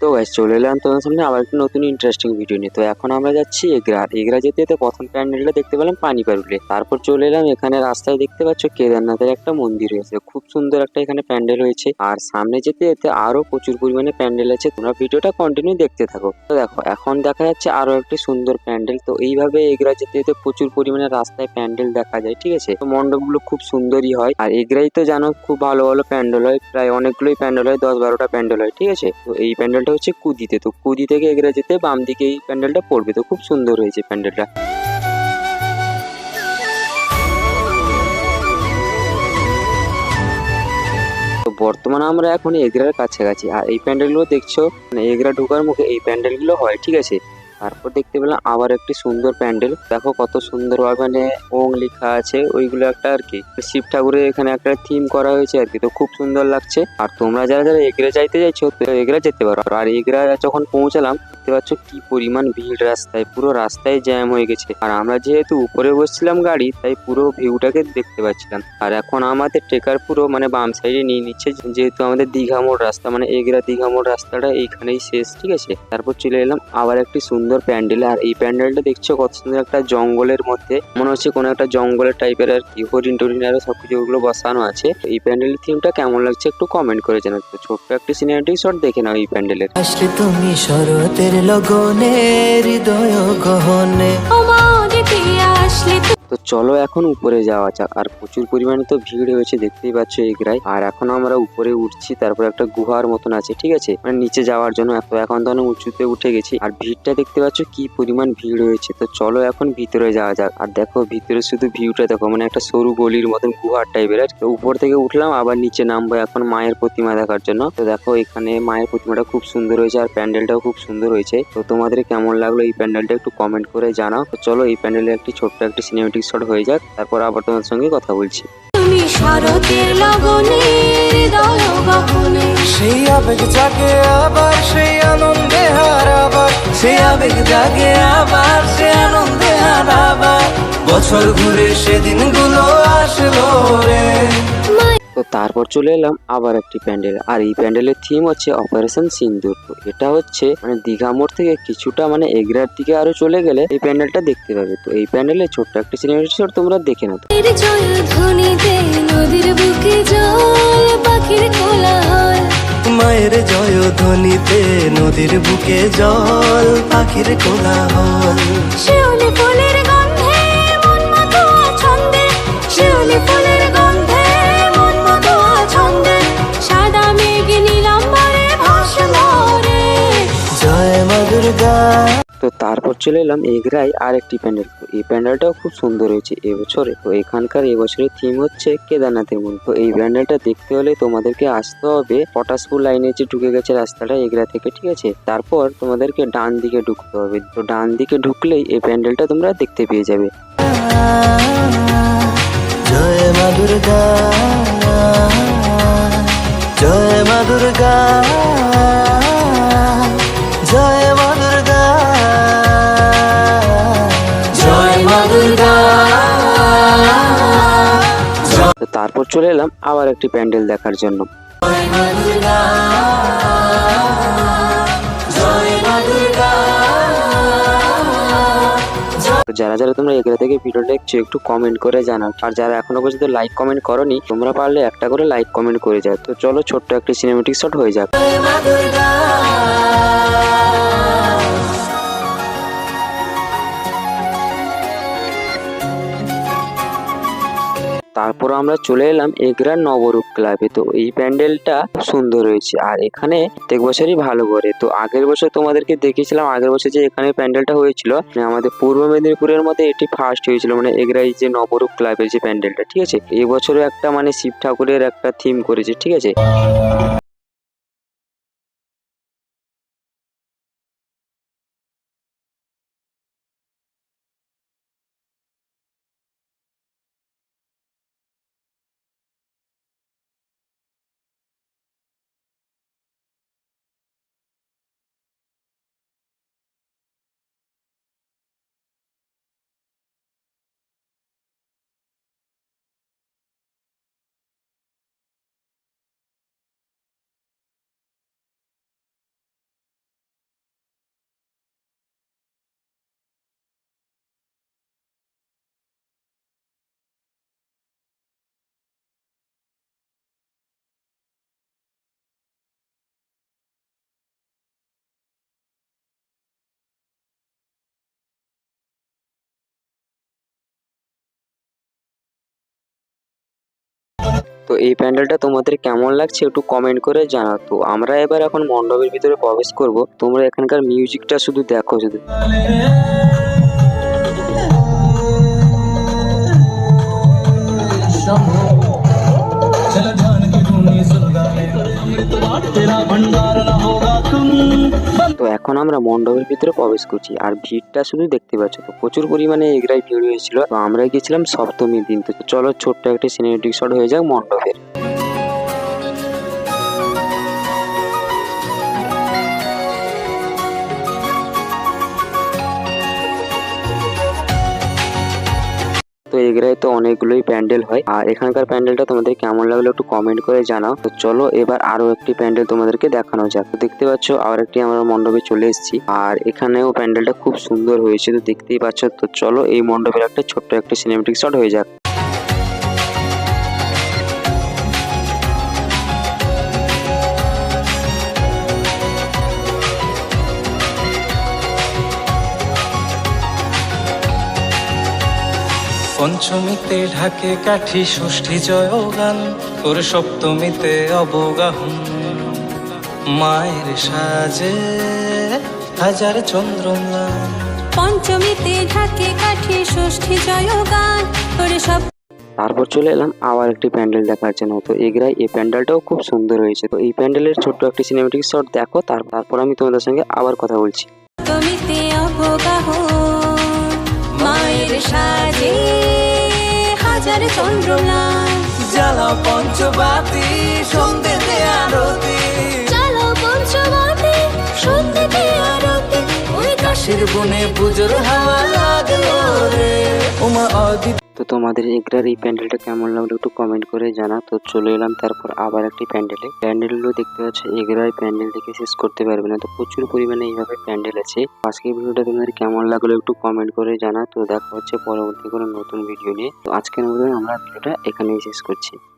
তো গাইস চলে এলাম তোমার সামনে আবার একটা নতুন ইন্টারেস্টিং ভিডিও নিয়ে। তো এখন আমরা যাচ্ছি এগরা। এগরা যেতে যেতে প্রথম প্যান্ডেলটা দেখতে পেলাম পানি পারুলে তারপর চলে এলাম এখানে রাস্তায় দেখতে পাচ্ছ কেদারনাথের একটা মন্দির রয়েছে। খুব সুন্দর একটা এখানে প্যান্ডেল হয়েছে। আর সামনে যেতে যেতে আরও প্রচুর পরিমাণে প্যান্ডেল আছে। তোমরা ভিডিওটা কন্টিনিউ দেখতে থাকো। তো দেখো, এখন দেখা যাচ্ছে আরও একটি সুন্দর প্যান্ডেল। তো এইভাবে এগরা যেতে যেতে প্রচুর পরিমাণে রাস্তায় প্যান্ডেল দেখা যায়, ঠিক আছে? তো মণ্ডপগুলো খুব সুন্দরই হয়। আর এগরাই তো জানো, খুব ভালো ভালো প্যান্ডেল হয়। প্রায় অনেকগুলোই প্যান্ডেল হয়, দশ বারোটা প্যান্ডেল হয়, ঠিক আছে? তো এই প্যান্ডেলটা হচ্ছে কুদিতে। তো কুদি থেকে এগরে যেতে বাম দিকে এই প্যান্ডেলটা পড়বে। তো খুব সুন্দর হয়েছে প্যান্ডেলটা। বর্তমানে আমরা এখন এগরার কাছাকাছি। আর এই প্যান্ডেলগুলো দেখছ মানে এগরা ঢোকার মুখে এই প্যান্ডেলগুলো হয়, ঠিক আছে? তারপর দেখতে পেলাম আবার একটি সুন্দর প্যান্ডেল। দেখো কত সুন্দর মানে ওং লেখা আছে, ওইগুলো একটা আর কি। শিব ঠাকুরের এখানে একটা থিম করা হয়েছে আর কি, তো খুব সুন্দর লাগছে। আর তোমরা যারা যারা এগরে যাইতে চাইছো তো এগরা যেতে পারো। আর এগরা যখন পৌঁছালাম, দেখতে পাচ্ছ কি পরিমাণ ভিড় রাস্তায়, পুরো রাস্তায় জ্যাম হয়ে গেছে। আর আমরা যেহেতু উপরে বসছিলাম গাড়ি, তাই পুরো ভিউটাকে দেখতে পাচ্ছিলাম। আর এখন আমাদের ট্রেকার পুরো মানে বাম সাইডে নিয়ে নিচ্ছে, যেহেতু আমাদের দীঘা মোড় রাস্তা মানে এগরা দীঘা মোড় রাস্তাটা এইখানেই শেষ, ঠিক আছে? তারপর চলে এলাম আবার একটি সুন্দর প্যান্ডেল। আর এই প্যান্ডেলটা দেখছ কত সুন্দর একটা জঙ্গলের মধ্যে। মনে হচ্ছে কোনো একটা জঙ্গলের টাইপের আর কি হরিণ টরিন আরও সবকিছু ওগুলো বসানো আছে। এই প্যান্ডেলের থিমটা কেমন লাগছে একটু কমেন্ট করে জানাও। তো ছোট্ট একটা সিনেমাটিক শট দেখে নাও এই প্যান্ডেলের। আসলে তুমি শরতের লগনে হৃদয় গহনে। আসলে চলো এখন উপরে যাওয়া যাক। আর প্রচুর পরিমাণে তো ভিড় হয়েছে, দেখতেই পাচ্ছ এগরায় আর এখন আমরা উপরে উঠছি, তারপর একটা গুহার মতন আছে, ঠিক আছে? মানে নিচে যাওয়ার জন্য তো এখন তো উঁচুতে উঠে গেছি। আর ভিড়টা দেখতে পাচ্ছ কি পরিমাণ ভিড় হয়েছে। তো চলো এখন ভিতরে যাওয়া যাক। আর দেখো, ভিতরে শুধু ভিউটা দেখো মানে একটা সরু গলির মতন গুহার টাইপের আর উপর থেকে উঠলাম, আবার নিচে নামবো এখন মায়ের প্রতিমা দেখার জন্য। তো দেখো, এখানে মায়ের প্রতিমাটা খুব সুন্দর হয়েছে, আর প্যান্ডেলটাও খুব সুন্দর হয়েছে। তো তোমাদের কেমন লাগল এই প্যান্ডেলটা একটু কমেন্ট করে জানাও। তো চলো, এই প্যান্ডেলে একটি ছোট্ট একটি সিনেমেটিক শট হয়ে যাক তারপর আবার তোমার সঙ্গে কথা বলছি। তুমি শরতের লগনে হৃদয় গহনে। সেই আবেগ জাগে আবার সেই আনন্দে হারাবার। সেই আবেগ জাগে আবার সে আনন্দে হারাবার। বছর ঘুরে সেদিনগুলো আসলো রে। তো তারপর চলে এলাম আবার একটি প্যান্ডেল। আর এই প্যান্ডেলের থিম হচ্ছে অপারেশন সিন্দুর এটা হচ্ছে মানে দীঘা মোড় থেকে কিছুটা মানে এগরার দিকে আরও চলে গেলে এই প্যান্ডেলটা দেখতে পাবে। তো এই প্যান্ডেলে ছোট্ট একটা সিনেমেটিক তোমরা দেখে নাও। এর জয় ধ্বনিতে নদীর বুকে জল পাখির কোলাহল। মায়ের জয় ধ্বনিতে নদীর বুকে জল পাখির কোলাহল। শিউলি ফুলের তারপর চলে এলাম এগরাই আর একটি প্যান্ডেল। এই প্যান্ডেলটাও খুব সুন্দর হয়েছে এবছরে। তো এখানকার এবছরের থিম হচ্ছে কেদারনাথের মন্দির। তো এই প্যান্ডেলটা দেখতে হলে তোমাদেরকে আসতে হবে পটাশপুর লাইনে যে ঢুকে গেছে রাস্তাটা এগরা থেকে, ঠিক আছে? তারপর তোমাদেরকে ডান দিকে ঢুকতে হবে। তো ডান দিকে ঢুকলেই এই প্যান্ডেলটা তোমরা দেখতে পেয়ে যাবে। জয় মা দুর্গা। তারপর চলে এলাম আবার একটি প্যান্ডেল দেখার জন্য। যারা যারা তোমরা এগুলো থেকে ভিডিও দেখছ, একটু কমেন্ট করে জানাও। আর যারা এখনও পর্যন্ত লাইক কমেন্ট করনি, তোমরা পারলে একটা করে লাইক কমেন্ট করে যাও। তো চলো ছোট্ট একটি সিনেমেটিক শট হয়ে যাক। তারপর আমরা চলে এলাম এগরার নবরূপ ক্লাবে। তো এই প্যান্ডেলটা সুন্দর হয়েছে। আর এখানে প্রত্যেক বছরই ভালো করে। তো আগের বছর তোমাদেরকে দেখেছিলাম আগের বছর যে এখানে প্যান্ডেলটা হয়েছিল মানে আমাদের পূর্ব মেদিনীপুরের মধ্যে এটি ফার্স্ট হয়েছিল মানে এগরাই যে নবরূপ ক্লাবের যে প্যান্ডেলটা, ঠিক আছে? এবছরও বছরও একটা মানে শিব ঠাকুরের একটা থিম করেছে, ঠিক আছে? তো এই প্যান্ডেলটা তোমাদের কেমন লাগছে একটু কমেন্ট করে জানাও তো আমরা এবার এখন মণ্ডপের ভিতরে প্রবেশ করব তোমরা এখানকার মিউজিকটা শুধু দেখো শুধু चल ध्यान की धुनी सुन गाने तेरा भंडार न होगा तुम তো এখন আমরা মণ্ডপের ভিতরে প্রবেশ করছি। আর ভিড়টা শুধু দেখতে পাচ্ছ তো, প্রচুর পরিমাণে এগরাই ভিড় হয়েছিল। তো আমরা গেছিলাম সপ্তমীর দিন। তো চলো ছোট্ট একটা সিনেমেটিক শট হয়ে যাক মণ্ডপের। তো এগরায় তো অনেকগুলোই প্যান্ডেল হয়। আর এখানকার প্যান্ডেলটা তোমাদের কেমন লাগল একটু কমেন্ট করে জানাও। তো চলো এবার আরও একটি প্যান্ডেল তোমাদেরকে দেখানো যাক। তো দেখতে পাচ্ছ আর একটি আমরা মণ্ডপে চলে এসেছি। আর এখানেও প্যান্ডেলটা খুব সুন্দর হয়েছে, তো দেখতেই পাচ্ছ। তো চলো এই মণ্ডপের একটা ছোট্ট একটা সিনেমেটিক শট হয়ে যাক। পঞ্চমীতে ঢাকে কাঠি ষষ্ঠী জয় গান তোর সপ্তমীতে অবগাহন। মায়ের সাজে হাজার চন্দ্রমা। পঞ্চমীতে ঢাকে কাঠি ষষ্ঠী জয় গান করে সব তারপর চলে এলাম আবার একটি প্যান্ডেল দেখার জন্য। তো এগরাই এই প্যান্ডেলটাও খুব সুন্দর হয়েছে। তো এই প্যান্ডেলের ছোট্ট একটি সিনেমেটিক শট দেখো তারপর আমি তোমাদের সঙ্গে আবার কথা বলছি। সপ্তমীতে অবগাহ হাজার চন্দ্রনা জ্বালা পঞ্চবাতি সন্ধ্যেতে আরতি। চলো পঞ্চমতে সন্ধ্যেতে আরতি। ওই কাশির বনে পুজোর হাওয়া লাগল রে। উমা অদিত তো তোমাদের এগরার এই প্যান্ডেলটা কেমন লাগল একটু কমেন্ট করে জানা। তো চলে এলাম তারপর আবার একটি প্যান্ডেলে। গুলো দেখতে পাচ্ছ এগরার প্যান্ডেল দেখে শেষ করতে পারবে না। তো প্রচুর পরিমাণে এইভাবে প্যান্ডেল আছে। আজকের ভিডিওটা তোমাদের কেমন লাগল একটু কমেন্ট করে জানা। তো দেখা হচ্ছে পরবর্তী কোনো নতুন ভিডিও নিয়ে। তো আজকের মতো আমরা ভিডিওটা এখানেই শেষ করছি।